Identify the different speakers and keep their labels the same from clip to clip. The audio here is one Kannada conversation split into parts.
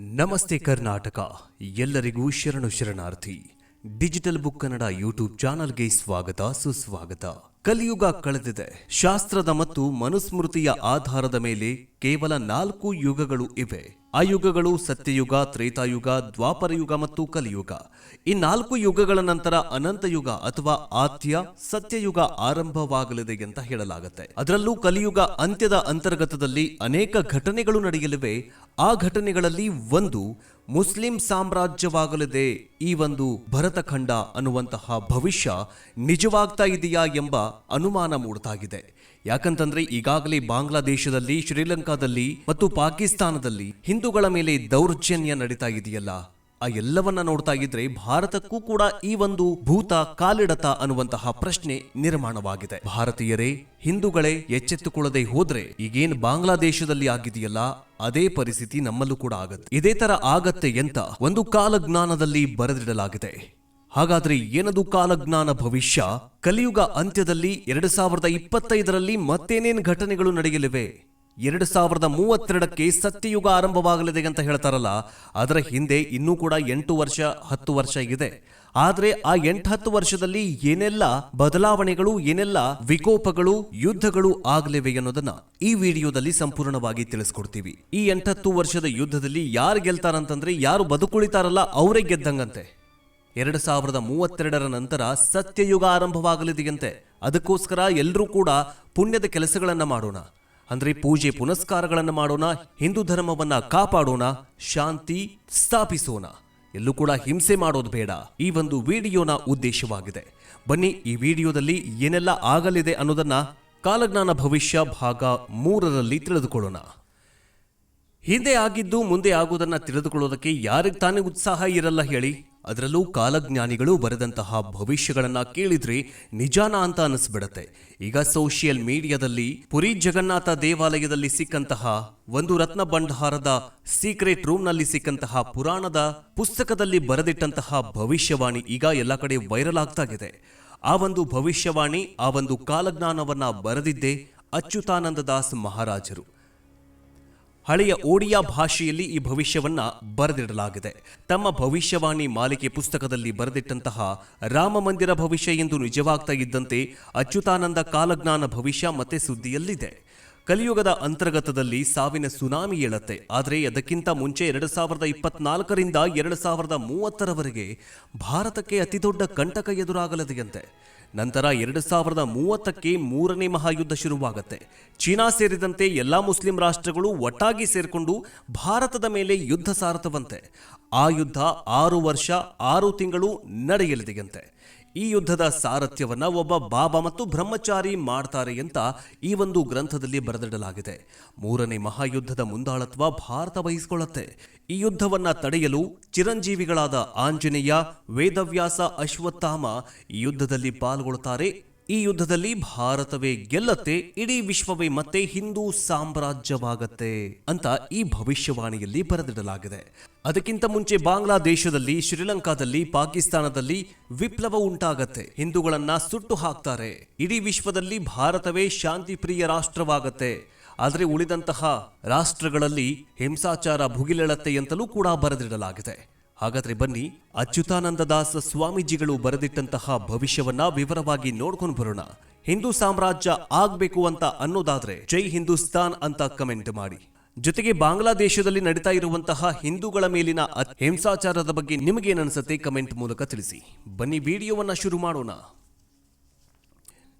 Speaker 1: ನಮಸ್ತೆ ಕರ್ನಾಟಕ, ಎಲ್ಲರಿಗೂ ಶರಣು ಶರಣಾರ್ಥಿ. ಡಿಜಿಟಲ್ ಬುಕ್ ಕನ್ನಡ ಯೂಟ್ಯೂಬ್ ಚಾನಲ್ಗೆ ಸ್ವಾಗತ, ಸುಸ್ವಾಗತ. ಕಲಿಯುಗ ಕಳೆದಿದೆ. ಶಾಸ್ತ್ರದ ಮತ್ತು ಮನುಸ್ಮೃತಿಯ ಆಧಾರದ ಮೇಲೆ ಕೇವಲ ನಾಲ್ಕು ಯುಗಗಳು ಇವೆ. ಆ ಯುಗಗಳು ಸತ್ಯಯುಗ, ತ್ರೇತಾಯುಗ, ದ್ವಾಪರಯುಗ ಮತ್ತು ಕಲಿಯುಗ. ಈ ನಾಲ್ಕು ಯುಗಗಳ ನಂತರ ಅನಂತಯುಗ ಅಥವಾ ಆತ್ಯ, ಸತ್ಯಯುಗ ಆರಂಭವಾಗಲಿದೆ ಅಂತ ಹೇಳಲಾಗುತ್ತೆ. ಅದರಲ್ಲೂ ಕಲಿಯುಗ ಅಂತ್ಯದ ಅಂತರ್ಗತದಲ್ಲಿ ಅನೇಕ ಘಟನೆಗಳು ನಡೆಯಲಿವೆ. ಆ ಘಟನೆಗಳಲ್ಲಿ ಒಂದು ಮುಸ್ಲಿಂ ಸಾಮ್ರಾಜ್ಯವಾಗಲಿದೆ. ಈ ಒಂದು ಭರತಖಂಡ ಅನ್ನುವಂತಹ ಭವಿಷ್ಯ ನಿಜವಾಗ್ತಾ ಇದೆಯಾ ಎಂಬ ಅನುಮಾನ ಮೂಡ್ತಾಗಿದೆ. ಯಾಕಂತಂದ್ರೆ ಈಗಾಗಲೇ ಬಾಂಗ್ಲಾದೇಶದಲ್ಲಿ, ಶ್ರೀಲಂಕಾದಲ್ಲಿ ಮತ್ತು ಪಾಕಿಸ್ತಾನದಲ್ಲಿ ಹಿಂದೂಗಳ ಮೇಲೆ ದೌರ್ಜನ್ಯ ನಡೀತಾ ಇದೆಯಲ್ಲ. ಆ ಎಲ್ಲವನ್ನ ನೋಡ್ತಾ ಇದ್ರೆ ಭಾರತಕ್ಕೂ ಕೂಡ ಈ ಒಂದು ಭೂತ, ಕಾಲಿಡತ ಅನ್ನುವಂತಹ ಪ್ರಶ್ನೆ ನಿರ್ಮಾಣವಾಗಿದೆ. ಭಾರತೀಯರೇ, ಹಿಂದೂಗಳೇ ಎಚ್ಚೆತ್ತುಕೊಳ್ಳದೆ ಹೋದ್ರೆ ಈಗೇನು ಬಾಂಗ್ಲಾದೇಶದಲ್ಲಿ ಆಗಿದೆಯಲ್ಲ? ಅದೇ ಪರಿಸ್ಥಿತಿ ನಮ್ಮಲ್ಲೂ ಕೂಡ ಆಗತ್ತೆ. ಇದೇ ತರ ಆಗತ್ತೆ ಅಂತ ಒಂದು ಕಾಲಜ್ಞಾನದಲ್ಲಿ ಬರೆದಿಡಲಾಗಿದೆ. ಹಾಗಾದ್ರೆ ಏನದು ಕಾಲಜ್ಞಾನ ಭವಿಷ್ಯ? ಕಲಿಯುಗ ಅಂತ್ಯದಲ್ಲಿ ಎರಡು ಸಾವಿರದ ಇಪ್ಪತ್ತೈದರಲ್ಲಿ ಮತ್ತೇನೇನು ಘಟನೆಗಳು ನಡೆಯಲಿವೆ? ಎರಡು ಸಾವಿರದ ಮೂವತ್ತೆರಡಕ್ಕೆ ಸತ್ಯಯುಗ ಆರಂಭವಾಗಲಿದೆ ಅಂತ ಹೇಳ್ತಾರಲ್ಲ, ಅದರ ಹಿಂದೆ ಇನ್ನೂ ಕೂಡ ಎಂಟು ವರ್ಷ, ಹತ್ತು ವರ್ಷ ಇದೆ. ಆದರೆ ಆ ಎಂಟು ಹತ್ತು ವರ್ಷದಲ್ಲಿ ಏನೆಲ್ಲ ಬದಲಾವಣೆಗಳು, ಏನೆಲ್ಲ ವಿಕೋಪಗಳು, ಯುದ್ಧಗಳು ಆಗಲಿವೆ ಅನ್ನೋದನ್ನ ಈ ವಿಡಿಯೋದಲ್ಲಿ ಸಂಪೂರ್ಣವಾಗಿ ತಿಳಿಸ್ಕೊಡ್ತೀವಿ. ಈ ಎಂಟತ್ತು ವರ್ಷದ ಯುದ್ಧದಲ್ಲಿ ಯಾರು ಗೆಲ್ತಾರಂತಂದ್ರೆ, ಯಾರು ಬದುಕುಳಿತಾರಲ್ಲ, ಅವರೇ ಗೆದ್ದಂಗಂತೆ. ಎರಡು ಸಾವಿರದ ಮೂವತ್ತೆರಡರ ನಂತರ ಸತ್ಯಯುಗ ಆರಂಭವಾಗಲಿದೆಯಂತೆ. ಅದಕ್ಕೋಸ್ಕರ ಎಲ್ಲರೂ ಕೂಡ ಪುಣ್ಯದ ಕೆಲಸಗಳನ್ನು ಮಾಡೋಣ. ಅಂದ್ರೆ ಪೂಜೆ ಪುನಸ್ಕಾರಗಳನ್ನು ಮಾಡೋಣ, ಹಿಂದೂ ಧರ್ಮವನ್ನ ಕಾಪಾಡೋಣ, ಶಾಂತಿ ಸ್ಥಾಪಿಸೋಣ. ಎಲ್ಲೂ ಕೂಡ ಹಿಂಸೆ ಮಾಡೋದು ಬೇಡ. ಈ ಒಂದು ವಿಡಿಯೋನ ಉದ್ದೇಶವಾಗಿದೆ. ಬನ್ನಿ, ಈ ವಿಡಿಯೋದಲ್ಲಿ ಏನೆಲ್ಲ ಆಗಲಿದೆ ಅನ್ನೋದನ್ನ ಕಾಲಜ್ಞಾನ ಭವಿಷ್ಯ ಭಾಗ ಮೂರರಲ್ಲಿ ತಿಳಿದುಕೊಳ್ಳೋಣ. ಹಿಂದೆ ಆಗಿದ್ದು ಮುಂದೆ ಆಗುವುದನ್ನು ತಿಳಿದುಕೊಳ್ಳೋದಕ್ಕೆ ಯಾರಿಗೆ ತಾನೇ ಉತ್ಸಾಹ ಇರಲ್ಲ ಹೇಳಿ. ಅದರಲ್ಲೂ ಕಾಲಜ್ಞಾನಿಗಳು ಬರೆದಂತಹ ಭವಿಷ್ಯಗಳನ್ನ ಕೇಳಿದ್ರೆ ನಿಜಾನ ಅಂತ ಅನಿಸ್ಬಿಡತ್ತೆ ಈಗ ಸೋಷಿಯಲ್ ಮೀಡಿಯಾದಲ್ಲಿ ಪುರಿ ಜಗನ್ನಾಥ ದೇವಾಲಯದಲ್ಲಿ ಸಿಕ್ಕಂತಹ ಒಂದು ರತ್ನ ಭಂಡಾರದ ಸೀಕ್ರೆಟ್ ರೂಮ್ನಲ್ಲಿ ಸಿಕ್ಕಂತಹ ಪುರಾಣದ ಪುಸ್ತಕದಲ್ಲಿ ಬರೆದಿಟ್ಟಂತಹ ಭವಿಷ್ಯವಾಣಿ ಈಗ ಎಲ್ಲ ಕಡೆ ವೈರಲ್ ಆಗ್ತಾ ಇದೆ. ಆ ಒಂದು ಭವಿಷ್ಯವಾಣಿ, ಆ ಒಂದು ಕಾಲಜ್ಞಾನವನ್ನ ಬರೆದಿದ್ದೇ ಅಚ್ಯುತಾನಂದ ದಾಸ್ ಮಹಾರಾಜರು. ಹಳೆಯ ಓಡಿಯಾ ಭಾಷೆಯಲ್ಲಿ ಈ ಭವಿಷ್ಯವನ್ನ ಬರೆದಿಡಲಾಗಿದೆ. ತಮ್ಮ ಭವಿಷ್ಯವಾಣಿ ಮಾಲಿಕೆ ಪುಸ್ತಕದಲ್ಲಿ ಬರೆದಿಟ್ಟಂತಹ ರಾಮ ಮಂದಿರ ಭವಿಷ್ಯ ಎಂದು ನಿಜವಾಗ್ತಾ ಇದ್ದಂತೆ ಅಚ್ಯುತಾನಂದ ಕಾಲಜ್ಞಾನ ಭವಿಷ್ಯ ಮತ್ತೆ ಸುದ್ದಿಯಲ್ಲಿದೆ. ಕಲಿಯುಗದ ಅಂತರ್ಗತದಲ್ಲಿ ಸಾವಿನ ಸುನಾಮಿ ಏಳತ್ತೆ. ಆದರೆ ಅದಕ್ಕಿಂತ ಮುಂಚೆ ಎರಡು ಸಾವಿರದ ಇಪ್ಪತ್ನಾಲ್ಕರಿಂದ ಎರಡು ಸಾವಿರದ ಮೂವತ್ತರವರೆಗೆ ಭಾರತಕ್ಕೆ ಅತಿದೊಡ್ಡ ಕಂಟಕ ಎದುರಾಗಲಿದೆಯಂತೆ. ನಂತರ ಎರಡು ಸಾವಿರದ ಮೂವತ್ತಕ್ಕೆ ಮೂರನೇ ಮಹಾಯುದ್ಧ ಶುರುವಾಗುತ್ತೆ. ಚೀನಾ ಸೇರಿದಂತೆ ಎಲ್ಲಾ ಮುಸ್ಲಿಂ ರಾಷ್ಟ್ರಗಳು ಒಟ್ಟಾಗಿ ಸೇರಿಕೊಂಡು ಭಾರತದ ಮೇಲೆ ಯುದ್ಧ ಸಾರತವಂತೆ. ಆ ಯುದ್ಧ ಆರು ವರ್ಷ, ಆರು ತಿಂಗಳು ನಡೆಯಲಿದೆಯಂತೆ. ಈ ಯುದ್ಧದ ಸಾರಥ್ಯವನ್ನು ಒಬ್ಬ ಬಾಬಾ ಮತ್ತು ಬ್ರಹ್ಮಚಾರಿ ಮಾಡ್ತಾರೆ ಅಂತ ಈ ಒಂದು ಗ್ರಂಥದಲ್ಲಿ ಬರೆದಿಡಲಾಗಿದೆ. ಮೂರನೇ ಮಹಾಯುದ್ಧದ ಮುಂದಾಳತ್ವ ಭಾರತ ವಹಿಸಿಕೊಳ್ಳುತ್ತೆ. ಈ ಯುದ್ಧವನ್ನ ತಡೆಯಲು ಚಿರಂಜೀವಿಗಳಾದ ಆಂಜನೇಯ, ವೇದವ್ಯಾಸ, ಅಶ್ವತ್ಥಾಮ ಯುದ್ಧದಲ್ಲಿ ಪಾಲ್ಗೊಳ್ತಾರೆ ಈ ಯುದ್ಧದಲ್ಲಿ ಭಾರತವೇ ಗೆಲ್ಲತ್ತೆ, ಇಡೀ ವಿಶ್ವವೇ ಮತ್ತೆ ಹಿಂದೂ ಸಾಮ್ರಾಜ್ಯವಾಗತ್ತೆ ಅಂತ ಈ ಭವಿಷ್ಯವಾಣಿಯಲ್ಲಿ ಬರೆದಿಡಲಾಗಿದೆ. ಅದಕ್ಕಿಂತ ಮುಂಚೆ ಬಾಂಗ್ಲಾದೇಶದಲ್ಲಿ, ಶ್ರೀಲಂಕಾದಲ್ಲಿ, ಪಾಕಿಸ್ತಾನದಲ್ಲಿ ವಿಪ್ಲವ ಉಂಟಾಗತ್ತೆ. ಹಿಂದೂಗಳನ್ನ ಸುಟ್ಟು ಹಾಕ್ತಾರೆ. ಇಡೀ ವಿಶ್ವದಲ್ಲಿ ಭಾರತವೇ ಶಾಂತಿಪ್ರಿಯ ರಾಷ್ಟ್ರವಾಗತ್ತೆ. ಆದರೆ ಉಳಿದಂತಹ ರಾಷ್ಟ್ರಗಳಲ್ಲಿ ಹಿಂಸಾಚಾರ ಭುಗಿಲೆಳತ್ತೆ ಅಂತಲೂ ಕೂಡ ಬರೆದಿಡಲಾಗಿದೆ. ಹಾಗಾದ್ರೆ ಬನ್ನಿ ಅಚ್ಯುತಾನಂದ ದಾಸ್ ಸ್ವಾಮೀಜಿಗಳು ಬರೆದಿಟ್ಟಂತಹ ಭವಿಷ್ಯವನ್ನ ವಿವರವಾಗಿ ನೋಡ್ಕೊಂಡು ಬರೋಣ. ಹಿಂದೂ ಸಾಮ್ರಾಜ್ಯ ಆಗ್ಬೇಕು ಅಂತ ಅನ್ನೋದಾದ್ರೆ ಜೈ ಹಿಂದೂಸ್ತಾನ್ ಅಂತ ಕಮೆಂಟ್ ಮಾಡಿ. ಜೊತೆಗೆ ಬಾಂಗ್ಲಾದೇಶದಲ್ಲಿ ನಡೀತಾ ಇರುವಂತಹ ಹಿಂದೂಗಳ ಮೇಲಿನ ಹಿಂಸಾಚಾರದ ಬಗ್ಗೆ ನಿಮಗೇನನ್ಸುತ್ತೆ ಕಮೆಂಟ್ ಮೂಲಕ ತಿಳಿಸಿ. ಬನ್ನಿ ವಿಡಿಯೋವನ್ನ ಶುರು ಮಾಡೋಣ.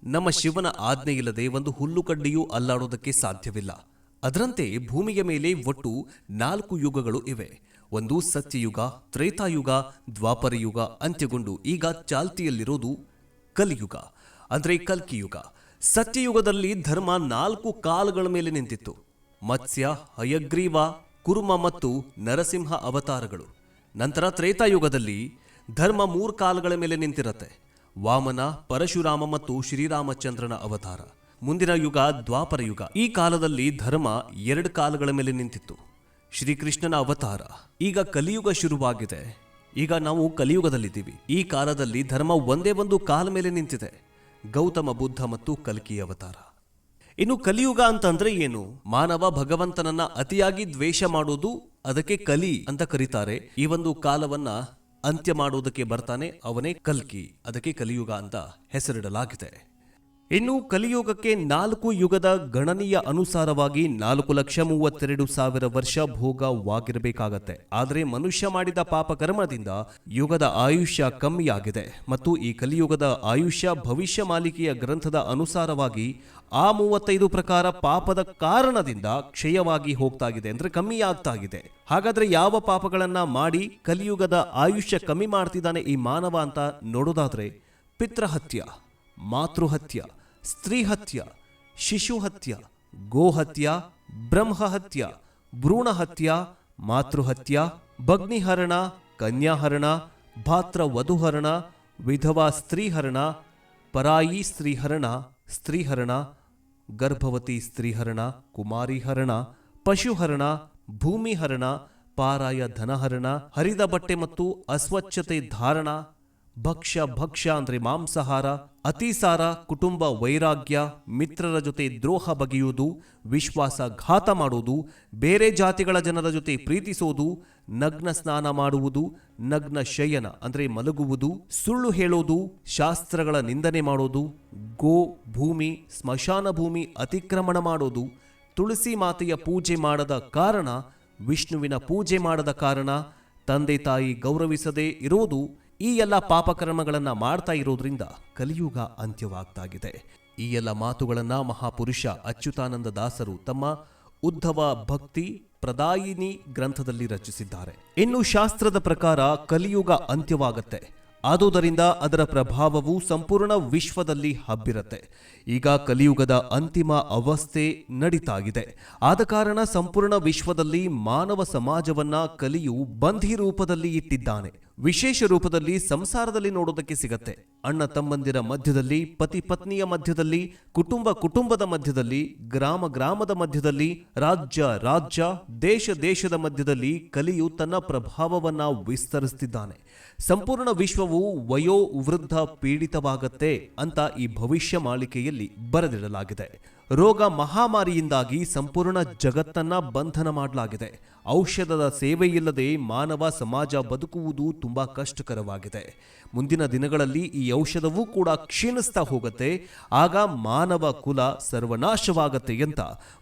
Speaker 1: ನಮ್ಮ ಶಿವನ ಆಜ್ಞೆ ಇಲ್ಲದೆ ಒಂದು ಹುಲ್ಲುಕಡ್ಡಿಯೂ ಅಲ್ಲಾಡೋದಕ್ಕೆ ಸಾಧ್ಯವಿಲ್ಲ. ಅದರಂತೆ ಭೂಮಿಯ ಮೇಲೆ ಒಟ್ಟು ನಾಲ್ಕು ಯುಗಗಳು ಇವೆ. ಒಂದು ಸತ್ಯಯುಗ, ತ್ರೇತಾಯುಗ, ದ್ವಾಪರಯುಗ, ಅಂತ್ಯಗೊಂಡು ಈಗ ಚಾಲ್ತಿಯಲ್ಲಿರೋದು ಕಲಿಯುಗ, ಅಂದರೆ ಕಲ್ಕಿಯುಗ. ಸತ್ಯಯುಗದಲ್ಲಿ ಧರ್ಮ ನಾಲ್ಕು ಕಾಲುಗಳ ಮೇಲೆ ನಿಂತಿತ್ತು. ಮತ್ಸ್ಯ, ಹಯಗ್ರೀವ, ಕುರುಮ ಮತ್ತು ನರಸಿಂಹ ಅವತಾರಗಳು. ನಂತರ ತ್ರೇತಾಯುಗದಲ್ಲಿ ಧರ್ಮ ಮೂರು ಕಾಲುಗಳ ಮೇಲೆ ನಿಂತಿರತ್ತೆ. ವಾಮನ, ಪರಶುರಾಮ ಮತ್ತು ಶ್ರೀರಾಮಚಂದ್ರನ ಅವತಾರ. ಮುಂದಿನ ಯುಗ ದ್ವಾಪರ ಯುಗ. ಈ ಕಾಲದಲ್ಲಿ ಧರ್ಮ ಎರಡು ಕಾಲಗಳ ಮೇಲೆ ನಿಂತಿತ್ತು. ಶ್ರೀಕೃಷ್ಣನ ಅವತಾರ. ಈಗ ಕಲಿಯುಗ ಶುರುವಾಗಿದೆ. ಈಗ ನಾವು ಕಲಿಯುಗದಲ್ಲಿದ್ದೀವಿ. ಈ ಕಾಲದಲ್ಲಿ ಧರ್ಮ ಒಂದೇ ಒಂದು ಕಾಲ ಮೇಲೆ ನಿಂತಿದೆ. ಗೌತಮ, ಬುದ್ಧ ಮತ್ತು ಕಲ್ಕಿ ಅವತಾರ. ಇನ್ನು ಕಲಿಯುಗ ಅಂತಂದ್ರೆ ಏನು? ಮಾನವ ಭಗವಂತನನ್ನ ಅತಿಯಾಗಿ ದ್ವೇಷ ಮಾಡೋದು ಅದಕ್ಕೆ ಕಲಿ ಅಂತ ಕರೀತಾರೆ. ಈ ಒಂದು ಕಾಲವನ್ನ ಅಂತ್ಯ ಮಾಡುವುದಕ್ಕೆ ಬರ್ತಾನೆ ಅವನೇ ಕಲ್ಕಿ. ಅದಕ್ಕೆ ಕಲಿಯುಗ ಅಂತ ಹೆಸರಿಡಲಾಗಿದೆ. ಇನ್ನು ಕಲಿಯುಗಕ್ಕೆ ನಾಲ್ಕು ಯುಗದ ಗಣನೀಯ ಅನುಸಾರವಾಗಿ ನಾಲ್ಕು ಲಕ್ಷ ಮೂವತ್ತೆರಡು ಸಾವಿರ ವರ್ಷ ಭೋಗವಾಗಿರಬೇಕಾಗತ್ತೆ. ಆದರೆ ಮನುಷ್ಯ ಮಾಡಿದ ಪಾಪಕರ್ಮದಿಂದ ಯುಗದ ಆಯುಷ್ಯ ಕಮ್ಮಿಯಾಗಿದೆ. ಮತ್ತು ಈ ಕಲಿಯುಗದ ಆಯುಷ್ಯ ಭವಿಷ್ಯ ಮಾಲಿಕೆಯ ಗ್ರಂಥದ ಅನುಸಾರವಾಗಿ ಆ ಮೂವತ್ತೈದು ಪ್ರಕಾರ ಪಾಪದ ಕಾರಣದಿಂದ ಕ್ಷಯವಾಗಿ ಇದೆ ಅಂದ್ರೆ ಕಮ್ಮಿ ಆಗ್ತಾಗಿದೆ ಹಾಗಾದ್ರೆ ಯಾವ ಪಾಪಗಳನ್ನ ಮಾಡಿ ಕಲಿಯುಗದ ಆಯುಷ್ಯ ಕಮ್ಮಿ ಮಾಡ್ತಿದ್ದಾನೆ ಈ ಮಾನವ ಅಂತ ನೋಡೋದಾದ್ರೆ ಪಿತೃಹತ್ಯ, ಮಾತೃಹತ್ಯ. ಸ್ತ್ರೀಹತ್ಯ, ಶಿಶುಹತ್ಯ, ಗೋಹತ್ಯ, ಬ್ರಹ್ಮಹತ್ಯ, ಭ್ರೂಣಹತ್ಯ, ಮಾತೃಹತ್ಯ, ಭಗ್ನಿಹರಣ, ಕನ್ಯಾಹರಣ ಭಾತ್ರ ವಧುಹರಣ ವಿಧವಾ ಸ್ತ್ರೀಹರಣ, ಪರಾಯಿ ಸ್ತ್ರೀಹರಣ ಸ್ತ್ರೀಹರಣ, ಗರ್ಭವತಿ ಸ್ತ್ರೀಹರಣ, ಕುಮಾರಿಹರಣ, ಪಶುಹರಣ, ಭೂಮಿಹರಣ, ಪಾರಾಯ ಧನಹರಣ, ಹರಿದ ಬಟ್ಟೆ ಮತ್ತು ಅಸ್ವಚ್ಛತೆ ಧಾರಣ, ಭಕ್ಷ್ಯ ಭಕ್ಷ್ಯ ಅಂದರೆ ಮಾಂಸಾಹಾರ ಅತಿಸಾರ ಕುಟುಂಬ ವೈರಾಗ್ಯ, ಮಿತ್ರರ ಜೊತೆ ದ್ರೋಹ ಬಗೆಯುವುದು, ವಿಶ್ವಾಸಘಾತ ಮಾಡುವುದು, ಬೇರೆ ಜಾತಿಗಳ ಜನರ ಜೊತೆ ಪ್ರೀತಿಸುವುದು ನಗ್ನ ಸ್ನಾನ ಮಾಡುವುದು, ನಗ್ನ ಶಯನ ಅಂದರೆ ಮಲಗುವುದು, ಸುಳ್ಳು ಹೇಳೋದು, ಶಾಸ್ತ್ರಗಳ ನಿಂದನೆ ಮಾಡೋದು, ಗೋ ಭೂಮಿ, ಸ್ಮಶಾನ ಭೂಮಿ ಅತಿಕ್ರಮಣ ಮಾಡೋದು, ತುಳಸಿ ಮಾತೆಯ ಪೂಜೆ ಮಾಡದ ಕಾರಣ, ವಿಷ್ಣುವಿನ ಪೂಜೆ ಮಾಡದ ಕಾರಣ, ತಂದೆ ತಾಯಿ ಗೌರವಿಸದೇ ಇರೋದು ಈ ಎಲ್ಲ ಪಾಪಕರ್ಮಗಳನ್ನ ಮಾಡ್ತಾ ಇರೋದ್ರಿಂದ ಕಲಿಯುಗ ಅಂತ್ಯವಾಗ್ತಾಗಿದೆ. ಈ ಎಲ್ಲ ಮಾತುಗಳನ್ನ ಮಹಾಪುರುಷ ಅಚ್ಯುತಾನಂದ ದಾಸರು ತಮ್ಮ ಉದ್ಧವ ಭಕ್ತಿ ಪ್ರದಾಯಿನಿ ಗ್ರಂಥದಲ್ಲಿ ರಚಿಸಿದ್ದಾರೆ. ಇನ್ನು ಶಾಸ್ತ್ರದ ಪ್ರಕಾರ ಕಲಿಯುಗ ಅಂತ್ಯವಾಗತ್ತೆ. ಆದುದರಿಂದ ಅದರ ಪ್ರಭಾವವು ಸಂಪೂರ್ಣ ವಿಶ್ವದಲ್ಲಿ ಹಬ್ಬಿರತ್ತೆ. ಈಗ ಕಲಿಯುಗದ ಅಂತಿಮ ಅವಸ್ಥೆ ನಡೀತಾಗಿದೆ. ಆದ ಕಾರಣ ಸಂಪೂರ್ಣ ವಿಶ್ವದಲ್ಲಿ ಮಾನವ ಸಮಾಜವನ್ನ ಕಲಿಯು ಬಂಧಿ ರೂಪದಲ್ಲಿ ಇಟ್ಟಿದ್ದಾನೆ. ವಿಶೇಷ ರೂಪದಲ್ಲಿ ಸಂಸಾರದಲ್ಲಿ ನೋಡೋದಕ್ಕೆ ಸಿಗತ್ತೆ. ಅಣ್ಣ ತಮ್ಮಂದಿರ ಮಧ್ಯದಲ್ಲಿ, ಪತಿ ಪತ್ನಿಯ ಮಧ್ಯದಲ್ಲಿ, ಕುಟುಂಬ ಕುಟುಂಬದ ಮಧ್ಯದಲ್ಲಿ, ಗ್ರಾಮ ಗ್ರಾಮದ ಮಧ್ಯದಲ್ಲಿ, ರಾಜ್ಯ ರಾಜ್ಯ, ದೇಶ ದೇಶದ ಮಧ್ಯದಲ್ಲಿ ಕಲಿಯು ತನ್ನ ಪ್ರಭಾವವನ್ನು ವಿಸ್ತರಿಸುತ್ತಿದ್ದಾನೆ ಸಂಪೂರ್ಣ ವಿಶ್ವವು ವಯೋ ವೃದ್ಧ ಪೀಡಿತವಾಗತ್ತೆ ಅಂತ ಈ ಭವಿಷ್ಯ ಮಾಲಿಕೆಯಲ್ಲಿ ಬರೆದಿಡಲಾಗಿದೆ. ರೋಗ ಮಹಾಮಾರಿಯಿಂದಾಗಿ ಸಂಪೂರ್ಣ ಜಗತ್ತನ್ನ ಬಂಧನ ಮಾಡಲಾಗಿದೆ. ಔಷಧದ ಸೇವೆಯಿಲ್ಲದೆ ಮಾನವ ಸಮಾಜ ಬದುಕುವುದು ತುಂಬಾ ಕಷ್ಟಕರವಾಗಿದೆ. ಮುಂದಿನ ದಿನಗಳಲ್ಲಿ ಈ ಔಷಧವೂ ಕೂಡ ಕ್ಷೀಣಿಸ್ತಾ ಹೋಗುತ್ತೆ. ಆಗ ಮಾನವ ಕುಲ ಸರ್ವನಾಶವಾಗತ್ತೆ ಅಂತ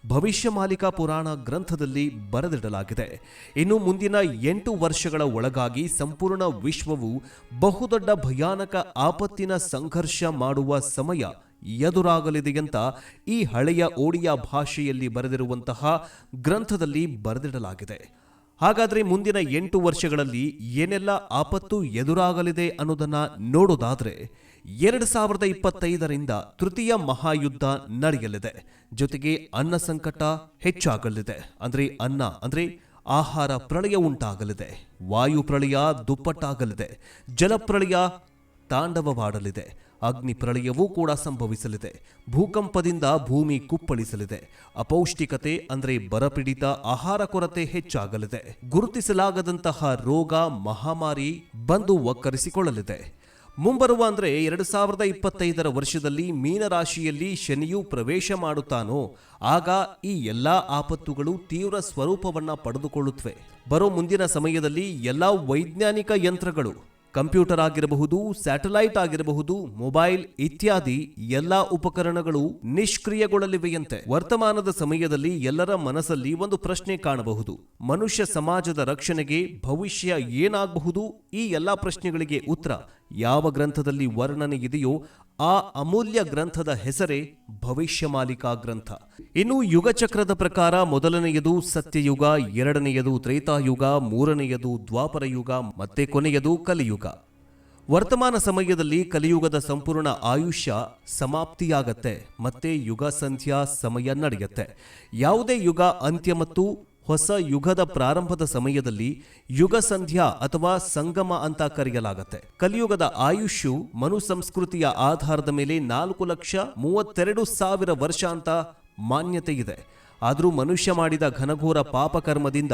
Speaker 1: ಭವಿಷ್ಯ ಮಾಲಿಕಾ ಪುರಾಣ ಗ್ರಂಥದಲ್ಲಿ ಬರೆದಿಡಲಾಗಿದೆ. ಇನ್ನು ಮುಂದಿನ ಎಂಟು ವರ್ಷಗಳ ಒಳಗಾಗಿ ಸಂಪೂರ್ಣ ವಿಶ್ವವು ಬಹುದೊಡ್ಡ ಭಯಾನಕ ಆಪತ್ತಿನ ಸಂಘರ್ಷ ಮಾಡುವ ಸಮಯ ಎದುರಾಗಲಿದೆ ಅಂತ ಈ ಹಳೆಯ ಓಡಿಯಾ ಭಾಷೆಯಲ್ಲಿ ಬರೆದಿರುವಂತಹ ಗ್ರಂಥದಲ್ಲಿ ಬರೆದಿಡಲಾಗಿದೆ. ಹಾಗಾದರೆ ಮುಂದಿನ ಎಂಟು ವರ್ಷಗಳಲ್ಲಿ ಏನೆಲ್ಲ ಆಪತ್ತು ಎದುರಾಗಲಿದೆ ಅನ್ನೋದನ್ನು ನೋಡೋದಾದರೆ, ಎರಡು ಸಾವಿರದ ಇಪ್ಪತ್ತೈದರಿಂದ ತೃತೀಯ ಮಹಾಯುದ್ಧ ನಡೆಯಲಿದೆ. ಜೊತೆಗೆ ಅನ್ನ ಸಂಕಟ ಹೆಚ್ಚಾಗಲಿದೆ. ಅಂದರೆ ಅನ್ನ, ಅಂದರೆ ಆಹಾರ ಪ್ರಳಯ ಉಂಟಾಗಲಿದೆ. ವಾಯು ಪ್ರಳಯ ದುಪ್ಪಟ್ಟಾಗಲಿದೆ. ಜಲಪ್ರಳಯ ತಾಂಡವವಾಡಲಿದೆ. ಅಗ್ನಿ ಪ್ರಳಯವೂ ಕೂಡ ಸಂಭವಿಸಲಿದೆ. ಭೂಕಂಪದಿಂದ ಭೂಮಿ ಕುಪ್ಪಳಿಸಲಿದೆ. ಅಪೌಷ್ಟಿಕತೆ ಅಂದರೆ ಬರಪೀಡಿತ ಆಹಾರ ಕೊರತೆ ಹೆಚ್ಚಾಗಲಿದೆ. ಗುರುತಿಸಲಾಗದಂತಹ ರೋಗ, ಮಹಾಮಾರಿ ಬಂದು ಒಕ್ಕರಿಸಿಕೊಳ್ಳಲಿದೆ ಮುಂಬರುವ ಅಂದರೆ ಎರಡು ಸಾವಿರದ ಇಪ್ಪತ್ತೈದರ ವರ್ಷದಲ್ಲಿ ಮೀನರಾಶಿಯಲ್ಲಿ ಶನಿಯು ಪ್ರವೇಶ ಮಾಡುತ್ತಾನೋ, ಆಗ ಈ ಎಲ್ಲ ಆಪತ್ತುಗಳು ತೀವ್ರ ಸ್ವರೂಪವನ್ನು ಪಡೆದುಕೊಳ್ಳುತ್ತವೆ. ಬರೋ ಮುಂದಿನ ಸಮಯದಲ್ಲಿ ಎಲ್ಲ ವೈಜ್ಞಾನಿಕ ಯಂತ್ರಗಳು ಕಂಪ್ಯೂಟರ್ ಆಗಿರಬಹುದು, ಸ್ಯಾಟಲೈಟ್ ಆಗಿರಬಹುದು, ಮೊಬೈಲ್ ಇತ್ಯಾದಿ ಎಲ್ಲಾ ಉಪಕರಣಗಳು ನಿಷ್ಕ್ರಿಯಗೊಳ್ಳಲಿವೆಯಂತೆ. ವರ್ತಮಾನದ ಸಮಯದಲ್ಲಿ ಎಲ್ಲರ ಮನಸ್ಸಲ್ಲಿ ಒಂದು ಪ್ರಶ್ನೆ ಕಾಣಬಹುದು. ಮನುಷ್ಯ ಸಮಾಜದ ರಕ್ಷಣೆಗೆ ಭವಿಷ್ಯ ಏನಾಗಬಹುದು? ಈ ಎಲ್ಲಾ ಪ್ರಶ್ನೆಗಳಿಗೆ ಉತ್ತರ, ಯಾವ ಗ್ರಂಥದಲ್ಲಿ ವರ್ಣನೆ ಇದೆಯೋ ಆ ಅಮೂಲ್ಯ ಗ್ರಂಥದ ಹೆಸರೇ ಭವಿಷ್ಯ ಮಾಲಿಕಾ ಗ್ರಂಥ. ಇನ್ನು ಯುಗಚಕ್ರದ ಪ್ರಕಾರ ಮೊದಲನೆಯದು ಸತ್ಯಯುಗ, ಎರಡನೆಯದು ತ್ರೇತಾಯುಗ, ಮೂರನೆಯದು ದ್ವಾಪರ ಯುಗ ಮತ್ತೆ ಕೊನೆಯದು ಕಲಿಯುಗ. ವರ್ತಮಾನ ಸಮಯದಲ್ಲಿ ಕಲಿಯುಗದ ಸಂಪೂರ್ಣ ಆಯುಷ್ಯ ಸಮಾಪ್ತಿಯಾಗತ್ತೆ, ಮತ್ತೆ ಯುಗ ಸಂಧ್ಯಾ ಸಮಯ ನಡೆಯುತ್ತೆ. ಯಾವುದೇ ಯುಗ ಅಂತ್ಯ ಮತ್ತು ಹೊಸ ಯುಗದ ಪ್ರಾರಂಭದ ಸಮಯದಲ್ಲಿ ಯುಗ ಸಂಧ್ಯಾ ಅಥವಾ ಸಂಗಮ ಅಂತ ಕರೆಯಲಾಗುತ್ತೆ. ಕಲಿಯುಗದ ಆಯುಷ್ಯು ಮನು ಸಂಸ್ಕೃತಿಯ ಆಧಾರದ ಮೇಲೆ ನಾಲ್ಕು ಲಕ್ಷ ಮೂವತ್ತೆರಡು ಸಾವಿರ ವರ್ಷ ಅಂತ ಮಾನ್ಯತೆ ಇದೆ. ಆದರೂ ಮನುಷ್ಯ ಮಾಡಿದ ಘನಘೋರ ಪಾಪಕರ್ಮದಿಂದ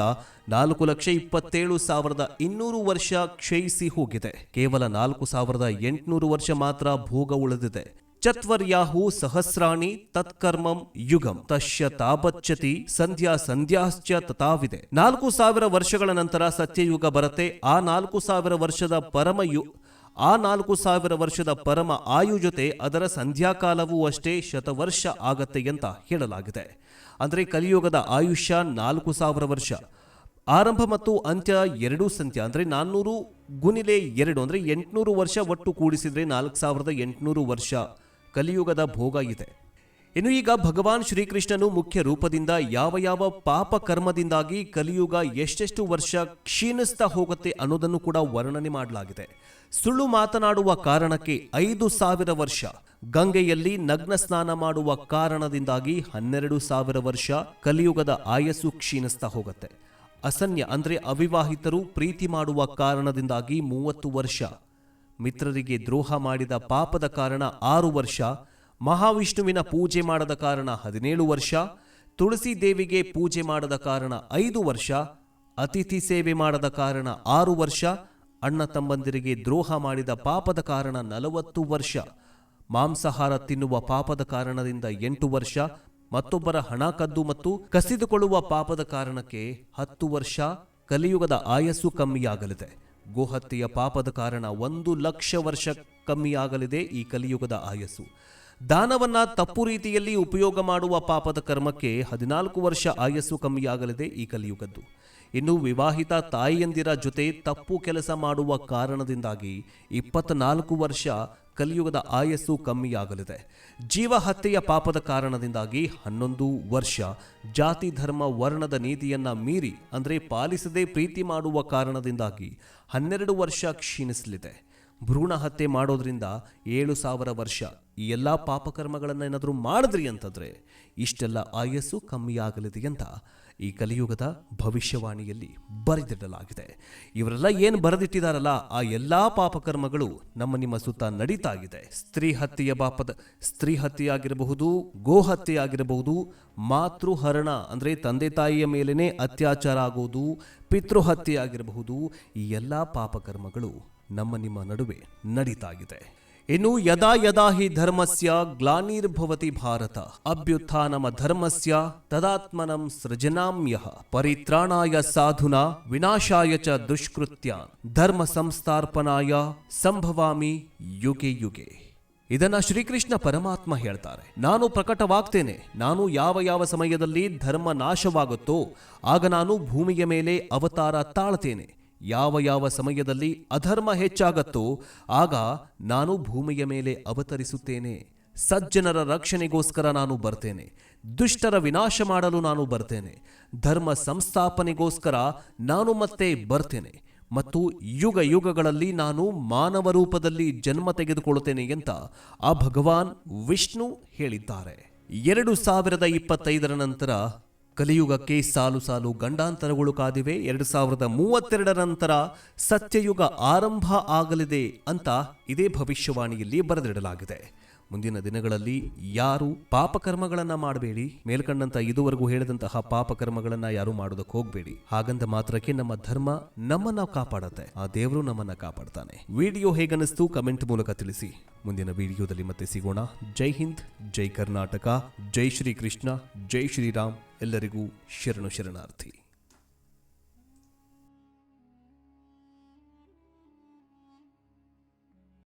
Speaker 1: ನಾಲ್ಕು ಲಕ್ಷ ಇಪ್ಪತ್ತೇಳು ಸಾವಿರದ ಇನ್ನೂರು ವರ್ಷ ಕ್ಷಯಿಸಿ ಹೋಗಿದೆ. ಕೇವಲ ನಾಲ್ಕು ಸಾವಿರದ ಎಂಟುನೂರು ವರ್ಷ ಮಾತ್ರ ಭೋಗ ಉಳಿದಿದೆ. ಚತ್ವರ್ಯಾಹು ಸಹಸ್ರಾಣಿ ತತ್ಕರ್ಮಂ ಯುಗಂ ತಶ್ಯ ತಾಬಚ್ಚತಿ ಸಂಧ್ಯಾ ಸಂಧ್ಯಾಶ್ಚ ತಥಾವಿದೆ ನಾಲ್ಕು ಸಾವಿರ ವರ್ಷಗಳ ನಂತರ ಸತ್ಯಯುಗ ಬರುತ್ತೆ, ಆ ನಾಲ್ಕು ಸಾವಿರ ವರ್ಷದ ಪರಮ ಯು, ಆ ನಾಲ್ಕು ಸಾವಿರ ವರ್ಷದ ಪರಮ ಆಯು ಜೊತೆ ಅದರ ಸಂಧ್ಯಾಕಾಲವೂ ಅಷ್ಟೇ ಶತವರ್ಷ ಆಗತ್ತೆ ಅಂತ ಹೇಳಲಾಗಿದೆ. ಅಂದರೆ ಕಲಿಯುಗದ ಆಯುಷ್ಯ ನಾಲ್ಕು ಸಾವಿರ ವರ್ಷ. ಆರಂಭ ಮತ್ತು ಅಂತ್ಯ ಎರಡೂ ಸಂಖ್ಯೆ ಅಂದರೆ ನಾನ್ನೂರು ಗುಣಿಲೆ ಎರಡು, ಅಂದರೆ ಎಂಟುನೂರು ವರ್ಷ ಒಟ್ಟು ಕೂಡಿಸಿದರೆ ನಾಲ್ಕು ಸಾವಿರದ ಎಂಟುನೂರು ವರ್ಷ. ಕಲಿಯುಗದ ಭೋಗ ಇದೆ. ಇನ್ನು ಈಗ ಭಗವಾನ್ ಶ್ರೀಕೃಷ್ಣನು ಮುಖ್ಯ ರೂಪದಿಂದ ಯಾವ ಯಾವ ಪಾಪ ಕರ್ಮದಿಂದಾಗಿ ಕಲಿಯುಗ ಎಷ್ಟೆಷ್ಟು ವರ್ಷ ಕ್ಷೀಣಿಸ್ತಾ ಹೋಗುತ್ತೆ ಅನ್ನೋದನ್ನು ಕೂಡ ವರ್ಣನೆ ಮಾಡಲಾಗಿದೆ. ಸುಳ್ಳು ಮಾತನಾಡುವ ಕಾರಣಕ್ಕೆ ಐದು ಸಾವಿರ ವರ್ಷ, ಗಂಗೆಯಲ್ಲಿ ನಗ್ನ ಸ್ನಾನ ಮಾಡುವ ಕಾರಣದಿಂದಾಗಿ ಹನ್ನೆರಡು ಸಾವಿರ ವರ್ಷ ಕಲಿಯುಗದ ಆಯಸ್ಸು ಕ್ಷೀಣಿಸ್ತಾ ಹೋಗುತ್ತೆ. ಅಸನ್ಯ ಅಂದರೆ ಅವಿವಾಹಿತರು ಪ್ರೀತಿ ಮಾಡುವ ಕಾರಣದಿಂದಾಗಿ ಮೂವತ್ತು ವರ್ಷ ಮಿತ್ರರಿಗೆ ದ್ರೋಹ ಮಾಡಿದ ಪಾಪದ ಕಾರಣ ಆರು ವರ್ಷ, ಮಹಾವಿಷ್ಣುವಿನ ಪೂಜೆ ಮಾಡದ ಕಾರಣ ಹದಿನೇಳು ವರ್ಷ, ತುಳಸಿ ದೇವಿಗೆ ಪೂಜೆ ಮಾಡದ ಕಾರಣ ಐದು ವರ್ಷ, ಅತಿಥಿ ಸೇವೆ ಮಾಡದ ಕಾರಣ ಆರು ವರ್ಷ, ಅಣ್ಣ ತಮ್ಮಂದಿರಿಗೆ ದ್ರೋಹ ಮಾಡಿದ ಪಾಪದ ಕಾರಣ ನಲವತ್ತು ವರ್ಷ, ಮಾಂಸಾಹಾರ ತಿನ್ನುವ ಪಾಪದ ಕಾರಣದಿಂದ ಎಂಟು ವರ್ಷ, ಮತ್ತೊಬ್ಬರ ಹಣ ಕದ್ದು ಮತ್ತು ಕಸಿದುಕೊಳ್ಳುವ ಪಾಪದ ಕಾರಣಕ್ಕೆ ಹತ್ತು ವರ್ಷ, ಕಲಿಯುಗದ ಆಯಸ್ಸು ಕಮ್ಮಿಯಾಗಲಿದೆ. ಗೋಹತ್ಯೆಯ ಪಾಪದ ಕಾರಣ ಒಂದು ಲಕ್ಷ ವರ್ಷ ಕಮ್ಮಿಯಾಗಲಿದೆ ಈ ಕಲಿಯುಗದ ಆಯಸ್ಸು. ದಾನವನ್ನ ತಪ್ಪು ರೀತಿಯಲ್ಲಿ ಉಪಯೋಗ ಮಾಡುವ ಪಾಪದ ಕರ್ಮಕ್ಕೆ ಹದಿನಾಲ್ಕು ವರ್ಷ ಆಯಸ್ಸು ಕಮ್ಮಿಯಾಗಲಿದೆ ಈ ಕಲಿಯುಗದ್ದು. ಇನ್ನು ವಿವಾಹಿತ ತಾಯಿಯಂದಿರ ಜೊತೆ ತಪ್ಪು ಕೆಲಸ ಮಾಡುವ ಕಾರಣದಿಂದಾಗಿ ಇಪ್ಪತ್ನಾಲ್ಕು ವರ್ಷ ಕಲಿಯುಗದ ಆಯಸ್ಸು ಕಮ್ಮಿಯಾಗಲಿದೆ. ಜೀವ ಹತ್ಯೆಯ ಪಾಪದ ಕಾರಣದಿಂದಾಗಿ ಹನ್ನೊಂದು ವರ್ಷ ಜಾತಿ ಧರ್ಮ ವರ್ಣದ ನೀತಿಯನ್ನ ಮೀರಿ, ಅಂದರೆ ಪಾಲಿಸದೆ ಪ್ರೀತಿ ಮಾಡುವ ಕಾರಣದಿಂದಾಗಿ ಹನ್ನೆರಡು ವರ್ಷ ಕ್ಷೀಣಿಸಲಿದೆ. ಭ್ರೂಣ ಹತ್ಯೆ ಮಾಡೋದ್ರಿಂದ ಏಳು ಸಾವಿರ ವರ್ಷ ಈ ಎಲ್ಲ ಪಾಪಕರ್ಮಗಳನ್ನು ಏನಾದರೂ ಮಾಡಿದ್ರಿ ಅಂತಂದ್ರೆ ಇಷ್ಟೆಲ್ಲ ಆಯಸ್ಸು ಕಮ್ಮಿಯಾಗಲಿದೆ ಅಂತ ಈ ಕಲಿಯುಗದ ಭವಿಷ್ಯವಾಣಿಯಲ್ಲಿ ಬರೆದಿಡಲಾಗಿದೆ. ಇವರೆಲ್ಲ ಏನು ಬರೆದಿಟ್ಟಿದಾರಲ್ಲ, ಆ ಎಲ್ಲ ಪಾಪಕರ್ಮಗಳು ನಮ್ಮ ನಿಮ್ಮ ಸುತ್ತ ನಡೀತಾ ಇದೆ ಸ್ತ್ರೀ ಹತ್ಯೆಯ ಪಾಪದ, ಸ್ತ್ರೀ ಹತ್ಯೆಯಾಗಿರಬಹುದು ಗೋಹತ್ಯೆಯಾಗಿರಬಹುದು ಮಾತೃಹರಣ ಅಂದರೆ ತಂದೆ ತಾಯಿಯ ಮೇಲೇ ಅತ್ಯಾಚಾರ ಆಗೋದು ಪಿತೃಹತ್ಯೆಯಾಗಿರಬಹುದು ಈ ಎಲ್ಲ ಪಾಪಕರ್ಮಗಳು ನಮ್ಮ ನಿಮ್ಮ ನಡುವೆ ನಡೀತಾ ಇದೆ ಇನ್ನು ಯದಾ ಯದಾ ಹಿ ಧರ್ಮಸ್ಯ ಗ್ಲಾನಿರ್ಭವತಿ ಭಾರತ, ಅಭ್ಯುತ್ಥಾನಮ ಧರ್ಮಸ್ಯ ತದಾತ್ಮನಂ ಸೃಜನಾಮ್ಯ ಪರಿತ್ರಾಣಾಯ ಸಾಧುನಾ ವಿನಾಶಾಯ ಚ ದುಷ್ಕೃತ್ಯ ಧರ್ಮ ಸಂಸ್ಥಾರ್ಪನಾಯ ಸಂಭವಾಮಿ ಯುಗೆ ಯುಗೆ. ಇದನ್ನ ಶ್ರೀಕೃಷ್ಣ ಪರಮಾತ್ಮ ಹೇಳ್ತಾರೆ. ನಾನು ಪ್ರಕಟವಾಗ್ತೇನೆ, ನಾನು ಯಾವ ಯಾವ ಸಮಯದಲ್ಲಿ ಧರ್ಮ ನಾಶವಾಗುತ್ತೋ, ಆಗ ನಾನು ಭೂಮಿಯ ಮೇಲೆ ಅವತಾರ ತಾಳ್ತೇನೆ. ಯಾವ ಯಾವ ಸಮಯದಲ್ಲಿ ಅಧರ್ಮ ಹೆಚ್ಚಾಗತ್ತೋ ಆಗ ನಾನು ಭೂಮಿಯ ಮೇಲೆ ಅವತರಿಸುತ್ತೇನೆ. ಸಜ್ಜನರ ರಕ್ಷಣೆಗೋಸ್ಕರ ನಾನು ಬರ್ತೇನೆ. ದುಷ್ಟರ ವಿನಾಶ ಮಾಡಲು ನಾನು ಬರ್ತೇನೆ. ಧರ್ಮ ಸಂಸ್ಥಾಪನೆಗೋಸ್ಕರ ನಾನು ಮತ್ತೆ ಬರ್ತೇನೆ. ಮತ್ತು ಯುಗ ಯುಗಗಳಲ್ಲಿ ನಾನು ಮಾನವ ರೂಪದಲ್ಲಿ ಜನ್ಮ ತೆಗೆದುಕೊಳ್ಳುತ್ತೇನೆ ಅಂತ ಆ ಭಗವಾನ್ ವಿಷ್ಣು ಹೇಳಿದ್ದಾರೆ. ಎರಡು ಸಾವಿರದ ಇಪ್ಪತ್ತೈದರ ನಂತರ ಕಲಿಯುಗಕ್ಕೆ ಸಾಲು ಸಾಲು ಗಂಡಾಂತರಗಳು ಕಾದಿವೆ. ಎರಡು ಸಾವಿರದ ಮೂವತ್ತೆರಡರ ನಂತರ ಸತ್ಯಯುಗ ಆರಂಭ ಆಗಲಿದೆ ಅಂತ ಇದೇ ಭವಿಷ್ಯವಾಣಿಯಲ್ಲಿ ಬರೆದಿಡಲಾಗಿದೆ. ಮುಂದಿನ ದಿನಗಳಲ್ಲಿ ಯಾರು ಪಾಪಕರ್ಮಗಳನ್ನ ಮಾಡಬೇಡಿ. ಮೇಲ್ಕಂಡಂತ ಇದುವರೆಗೂ ಹೇಳಿದಂತಹ ಪಾಪಕರ್ಮಗಳನ್ನ ಯಾರು ಮಾಡೋದಕ್ಕೆ ಹೋಗಬೇಡಿ. ಹಾಗಂದ ಮಾತ್ರಕ್ಕೆ ನಮ್ಮ ಧರ್ಮ ನಮ್ಮನ್ನ ಕಾಪಾಡುತ್ತೆ. ಆ ದೇವರು ನಮ್ಮನ್ನ ಕಾಪಾಡ್ತಾನೆ. ವಿಡಿಯೋ ಹೇಗನ್ನಿಸ್ತು ಕಮೆಂಟ್ ಮೂಲಕ ತಿಳಿಸಿ. ಮುಂದಿನ ವಿಡಿಯೋದಲ್ಲಿ ಮತ್ತೆ ಸಿಗೋಣ. ಜೈ ಹಿಂದ್, ಜೈ ಕರ್ನಾಟಕ, ಜೈ ಶ್ರೀ ಕೃಷ್ಣ ಜೈ ಶ್ರೀರಾಮ್. ಎಲ್ಲರಿಗೂ ಶರಣು ಶರಣಾರ್ಥಿ.